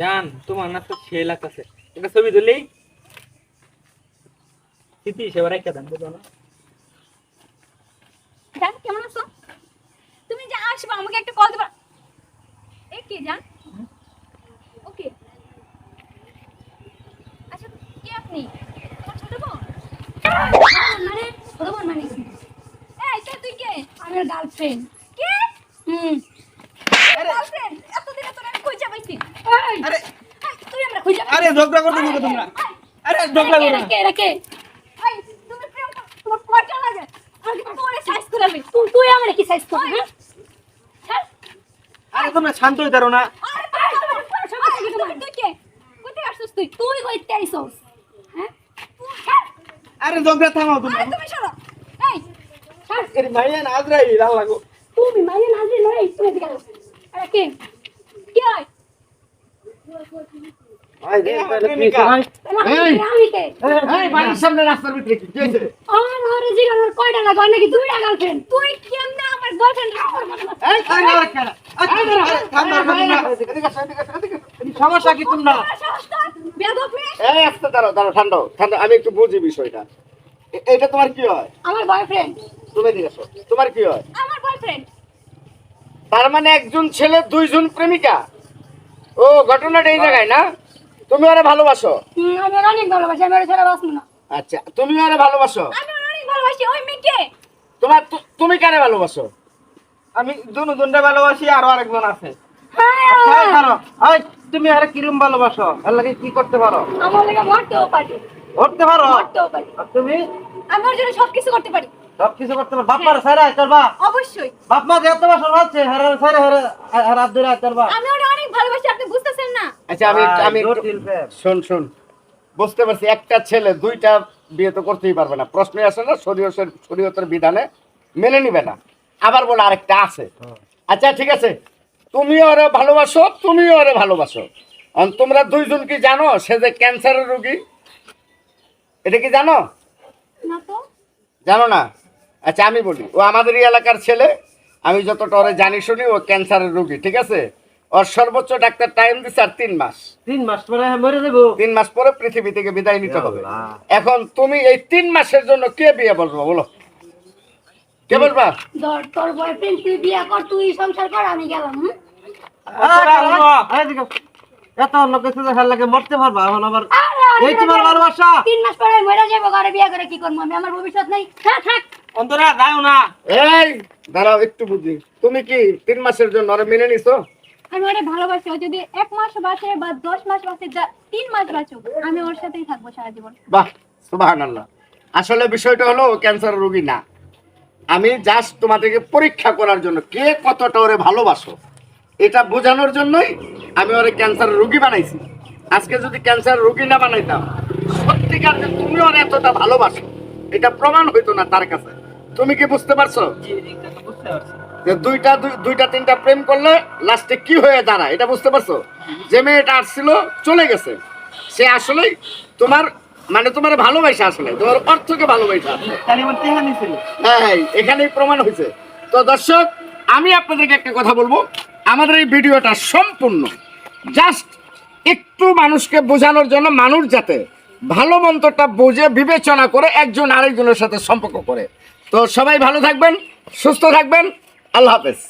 জান তোমার না তো সে লাগতেছে। একটা ছবি তুললেই স্মৃতি হিসেবে রেখে দেন বুঝো না? জান কেমন আছো? তুমি যে আসবা আমাকে একটা কল দিবা। এ কে জান? ওকে। আচ্ছা কে আপনি? তোমার ছোট বোন? মানে ছোট বোন মানে এই তুই কে? আমার গার্লফ্রেন্ড কে? হুম। গার্লফ্রেন্ড এতদিনে তোর আমি খুঁজে পাইছি আরে তুই আমরা খুঁজে আরে ঝগড়া করতে দিকে তোমরা আরে ঝগড়া করো কে কে এই তুমি প্রেম তোমার লাগে সাইজ করে তুই তুই আমার কি সাইজ করবি হ্যাঁ আরে তোমরা শান্ত হইতে পারো না আরে ভাই, তুই- কে? কোথায় আসছিস তুই? তুই আইছস? হ্যাঁ? আরে ঝগড়া থামাও তোমরা তুমি সরো। এই, ছাড়। এর মাইয়া না আজরাই লাল লাগো তুমি মাইয়া নাজরি নয়, তুমি এদিকে আরে কে? কে হয়? সমস্যা কি তোমরা বেদক মেয়ে এই আস্তে দাঁড়াও দাঁড়াও ঠান্ডা ঠান্ডা আমি একটু বুঝি বিষয়টা এটা তোমার কি হয় আমার বয়ফ্রেন্ড তুমি তোমার কি হয় আমার বয়ফ্রেন্ড তার মানে একজন ছেলে দুইজন প্রেমিকা ও ঘটনাটা এই জায়গায় না? তুমি ওরে ভালোবাসো? আমি অনেক ভালোবাসি আমি ওর ছাড়া বাঁচবো না। আচ্ছা তুমি ওরে ভালোবাসো? আমি অনেক ভালোবাসি ওই মেয়েকে। তোমার তুমি কারে ভালোবাসো? আমি দুনো দুনটা ভালোবাসি আরও আরেকজন আছে। হ্যাঁ আচ্ছা তুমি আরে কিরম ভালোবাসো? লাগে কি করতে পারো? আমার লেগে মরতেও পারি। করতে পারো? মরতেও পারি। তুমি? আমি ওর জন্য সবকিছু করতে পারি। সব কিছু করতে পারো। বাপ মার সারা করবা অবশ্যই। বাপ মা বছর আছে হারা সারা হারা হারা দূরে করবা আমি ওরে অনেক ভালোবাসি আপনি বুঝতেছেন না? আচ্ছা আমি আমি একটু- জটিল ব্যাপার। শোন শোন। বুঝতে পারছি একটা ছেলে দুইটা বিয়ে তো করতেই পারবে না। প্রশ্নই আসে না শরীয়তের শরীয়তের বিধানে মেনে নিবে না। আবার বলে আরেকটা আছে। আচ্ছা ঠিক আছে। তুমি ওরে ভালোবাসো তুমি ওরে ভালোবাসো। তোমরা দুইজন কি জানো সে যে ক্যান্সারের রোগী? এটা কি জানো? জানো না? আচ্ছা আমি বলি ও আমাদের এই এলাকার ছেলে। আমি যতটা ওরে জানি শুনি ও ক্যান্সারের রোগী ঠিক আছে? ওর সর্বোচ্চ ডাক্তার টাইম দিছে আর তিন মাস। তিন মাস পরে মরে দেবো তিন মাস পরে পৃথিবী থেকে বিদায় নিতে হবে। এখন তুমি এই তিন মাসের জন্য কে বিয়ে বলব বলো? কে বলবা ধর তোর বয়ফ্রেন্ড তুই বিয়ে কর তুই সংসার কর আমি গেলাম? এত লোক কিছু দেখার লাগে মরতে পারবা এখন আবার এই তোমার ভালোবাসা। তিন মাস পরে মরে যাব ঘরে বিয়ে করে কি করব আমি? আমার ভবিষ্যৎ নেই। থাক থাক। অন্তরা যাও না। এই দাঁড়াও একটু বুঝি। তুমি কি তিন মাসের জন্য মেনে নিছো? আমি ওরে ভালোবাসি ও যদি এক মাস বাঁচে বা দশ মাস বাঁচে তিন মাস বাঁচুক আমি ওর সাথেই থাকব সারা জীবন। বাহ সুবহানাল্লাহ। আসলে বিষয়টা হলো ও ক্যান্সার রোগী না। আমি জাস্ট তোমাদেরকে পরীক্ষা করার জন্য কে কতটা ওরে ভালোবাসো এটা বোঝানোর জন্যই আমি ওরে ক্যান্সার রোগী বানাইছি। আজকে যদি ক্যান্সার রোগী না বানাইতাম সত্যিকার যে তুমি ওর এতটা ভালোবাসো এটা প্রমাণ হইতো না তার কাছে। তুমি কি বুঝতে পারছ? বুঝতে পারছি। যে দুইটা দুই- দুইটা তিনটা প্রেম করলে লাস্টে কি হয়ে দাঁড়ায় এটা বুঝতে পারছ? যে মেয়েটা আসছিল চলে গেছে। সে আসলেই তোমার মানে তোমার ভালোবাসা আসলে তোমার অর্থকে ভালোবাসা হ্যাঁ হ্যাঁ এখানেই প্রমাণ হয়েছে। তো দর্শক আমি আপনাদেরকে একটা কথা বলব। আমাদের এই ভিডিওটা সম্পূর্ণ জাস্ট একটু মানুষকে বোঝানোর জন্য মানুষ যাতে ভালো মন্তটা বুঝে বিবেচনা করে একজন আরেকজনের সাথে সম্পর্ক করে। তো সবাই ভালো থাকবেন সুস্থ থাকবেন। আল্লাহ হাফেজ।